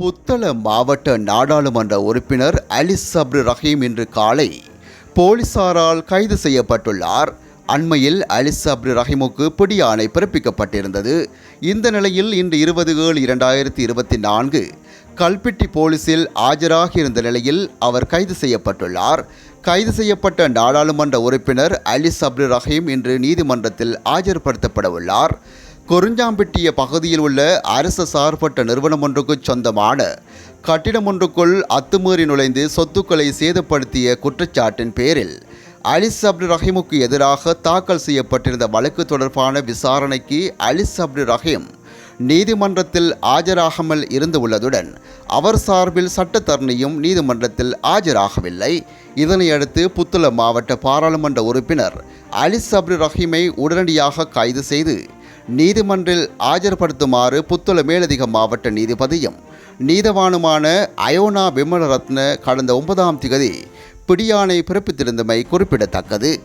புத்தள மாவட்ட நாடாளுமன்ற உறுப்பினர் அலிஸ் சப்ரு ரஹீம் இன்று காலை போலீசாரால் கைது செய்யப்பட்டுள்ளார். அண்மையில் அலிஸ் சப்ரு ரஹீமுக்கு பிடியாணை பிறப்பிக்கப்பட்டிருந்தது. இந்த நிலையில் இன்று இருபது ஏழு இரண்டாயிரத்தி இருபத்தி நான்கு கல்பிட்டி போலீசில் ஆஜராகியிருந்த நிலையில் அவர் கைது செய்யப்பட்டுள்ளார். கைது செய்யப்பட்ட நாடாளுமன்ற உறுப்பினர் அலிஸ் அப்ரு ரஹீம் இன்று நீதிமன்றத்தில் ஆஜர்படுத்தப்பட உள்ளார் குறிஞ்சாம்பட்டிய பகுதியில் உள்ள அரசு சார்பற்ற நிறுவனம் ஒன்றுக்கு சொந்தமான கட்டிடம் ஒன்றுக்குள் அத்துமீறி நுழைந்து சொத்துக்களை சேதப்படுத்திய குற்றச்சாட்டின் பேரில் அலிஸ் அப்து ரஹீமுக்கு எதிராக தாக்கல் செய்யப்பட்டிருந்த வழக்கு தொடர்பான விசாரணைக்கு அலிஸ் அப்து ரஹீம் நீதிமன்றத்தில் ஆஜராகாமல் இருந்து உள்ளதுடன் அவர் சார்பில் சட்டத்தரணியும் நீதிமன்றத்தில் ஆஜராகவில்லை. இதனையடுத்து புத்துள மாவட்ட பாராளுமன்ற உறுப்பினர் அலிஸ் அப்து ரஹீமை உடனடியாக கைது செய்து நீதிமன்றில் ஆஜர்படுத்துமாறு புத்துள மேலதிக மாவட்ட நீதிபதியும் நீதவானுமான அயோனா விமலரத்ன கடந்த ஒன்பதாம் திகதி பிடியாணை பிறப்பித்திருந்தமை குறிப்பிடத்தக்கது.